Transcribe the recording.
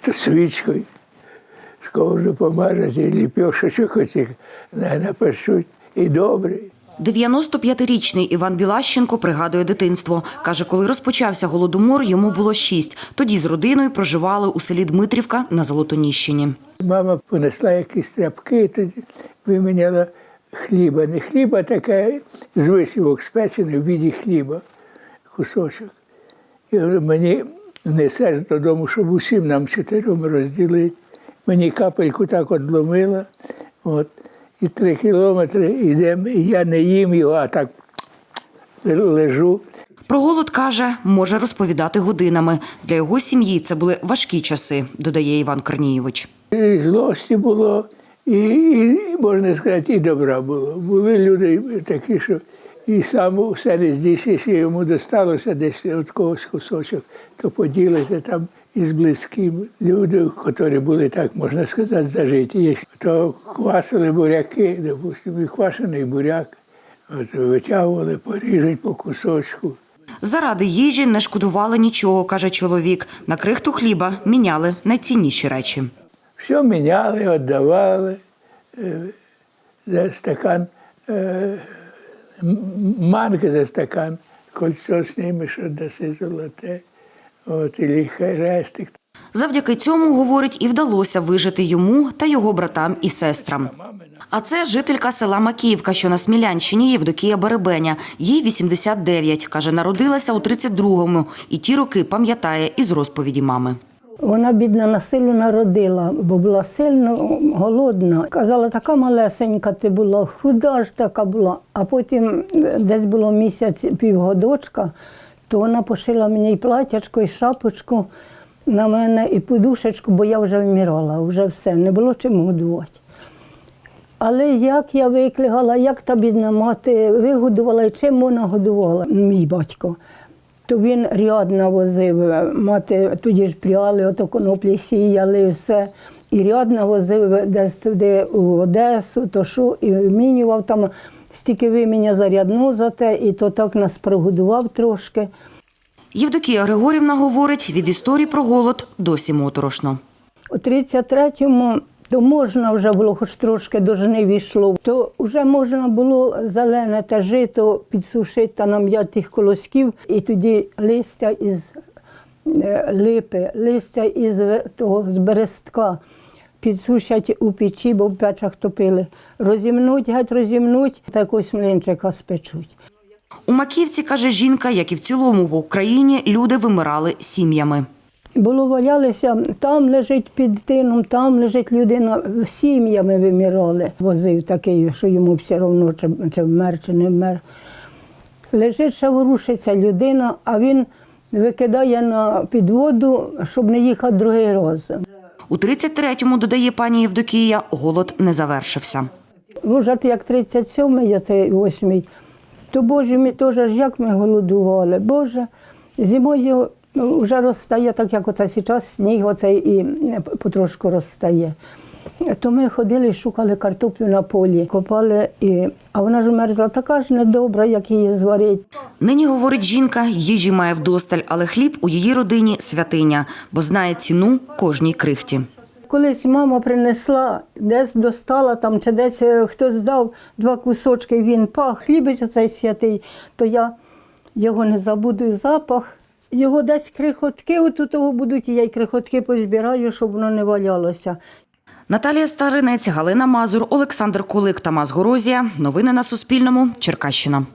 то свічкою. Сковороду помажуть і ліпьошечок оцих на- напечуть. І добре. 95-річний Іван Білащенко пригадує дитинство. Каже, коли розпочався голодомор, йому було шість. Тоді з родиною проживали у селі Дмитрівка на Золотоніщині. Мама понесла якісь тряпки, тоді виміняла хліба. Не хліба, а таке з висівок спечений в віді хліба, кусочок. І мені несеш додому, щоб усім нам чотирьом розділити. Мені капельку так одломила. От, і три кілометри йдемо, і я не їм його, а так лежу. Про голод каже, може розповідати годинами. Для його сім'ї це були важкі часи, додає Іван Корнієвич. І злості було, і, і, можна сказати, і добра було. Були люди такі, що і сам все не здійсниш, йому досталося десь від когось кусочок, то поділися там із близькими. Люди, які були так, можна сказати, зажиті. То квасили буряки, допустимо, і квашений буряк. От витягували, поріжуть по кусочку. Заради їжі не шкодували нічого, каже чоловік. На крихту хліба міняли найцінніші речі. Все міняли, віддавали е, за стакан, м- манки за стакан, кольцо зніми, що даси золоте, от, і хрестик. Завдяки цьому, говорить, і вдалося вижити йому та його братам і сестрам. А це жителька села Макіївка, що на Смілянщині, Євдокія Беребеня. Їй 89. Каже, народилася у 32-му. І ті роки пам'ятає із розповіді мами. Вона, бідна, на силу народила, бо була сильно голодна. Казала, така малесенька ти була, худа ж така була. А потім десь було місяць півгодочка, то вона пошила мені і платячко, і шапочку на мене, і подушечку, бо я вже вмирала, вже все, не було чим годувати. Але як я виклигала, як та бідна мати вигодувала і чим вона годувала, мій батько. То він рядно возив, мати тоді ж пряли, ото коноплі сіяли, все. І рядно возив десь туди у Одесу, то що, і вимінював там, стільки виміня зарядну за те, і то так нас прогодував трошки. Євдокія Григорівна говорить, від історії про голод досі моторошно. У 33-му то можна вже було, хоч трошки до жнив йшло, то вже можна було зелене те жито підсушити та нам'яти тих колосків, і тоді листя із е, липи, листя із того з берестка підсушать у печі, бо в печах топили. Розімнуть, геть розімнуть, та якогось млинчика спечуть. У Маківці, каже жінка, як і в цілому в Україні, люди вимирали сім'ями. Було валялися, там лежить під тином, там лежить людина, сім'ями вимирали. Возив такий, що йому все одно, чи, чи вмер, чи не вмер. Лежить, ще ворушиться людина, а він викидає на підводу, щоб не їхати другий раз. У 33-му, додає пані Євдокія, голод не завершився. Може, як 37-й, я цей 8-й, то Боже мій теж як ми голодували. Боже, зимою ну, вже розстає, так як оце зараз сніг оцей і потрошку розстає. То ми ходили шукали картоплю на полі, копали, і... а вона ж мерзла така ж недобра, як її зварить. Нині, говорить жінка, їжі має вдосталь, але хліб у її родині святиня, бо знає ціну кожній крихті. Колись мама принесла, десь достала там, чи десь е, хтось здав два кусочки, він пах, хлібець оцей святий, то я його не забуду, запах. Його десь крихотки отут того будуть, і я й крихотки позбираю, щоб воно не валялося. Наталія Старинець, Галина Мазур, Олександр Кулик, Тамас Горозія. Новини на Суспільному. Черкащина.